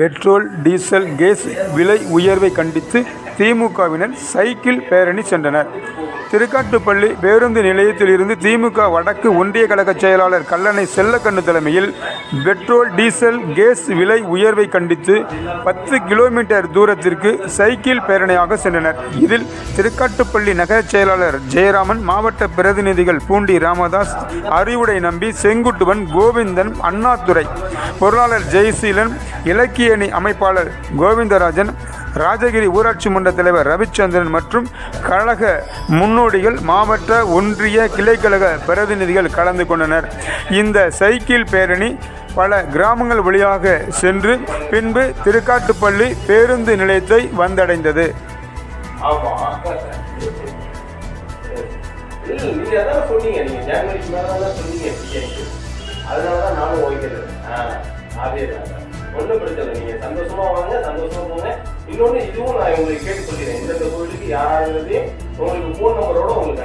Petrol diesel gas விலை உயர்வை கண்டித்து திமுகவினர் சைக்கிள் பேரணி சென்றனர். திருக்காட்டுப்பள்ளி பேருந்து நிலையத்தில் இருந்து திமுக வடக்கு ஒன்றிய கழக செயலாளர் கல்லணை செல்லக்கண்ணு தலைமையில் பெட்ரோல் டீசல் கேஸ் விலை உயர்வை கண்டித்து பத்து கிலோமீட்டர் தூரத்திற்கு சைக்கிள் பேரணியாக சென்றனர். இதில் திருக்காட்டுப்பள்ளி நகர செயலாளர் ஜெயராமன் மாவட்ட பிரதிநிதிகள் பூண்டி ராமதாஸ் அறிவுடை நம்பி செங்குட்டுவன் கோவிந்தன் அண்ணாதுரை பொருளாளர் ஜெயசீலன் இலக்கிய அணி அமைப்பாளர் கோவிந்தராஜன் ராஜகிரி ஊராட்சி மன்ற தலைவர் ரவிச்சந்திரன் மற்றும் கழக முன்னோடிகள் மாவட்ட ஒன்றிய கிளைக்கழக பிரதிநிதிகள் கலந்து கொண்டனர். இந்த சைக்கிள் பேரணி பல கிராமங்கள் வழியாக சென்று பின்பு திருக்காட்டுப்பள்ளி பேருந்து நிலையத்தை வந்தடைந்தது. நீங்க அதான் சொன்னீங்க. நீங்க ஜனவரிக்கு மேல தான் சொன்னீங்க அதனால தான் நானும் ஓய்கிறது அதே தான் ஒன்றும் பிரச்சனை இல்லை. நீங்கள் சந்தோஷமா வாங்க சந்தோஷமா போங்க. இன்னொன்று இதுவும் நான் உங்களுக்கு கேட்டு சொல்லிடுறேன் இந்த கோயிலுக்கு யாராவது உங்களுக்கு ஃபோன் நம்பரோட உங்களுக்கு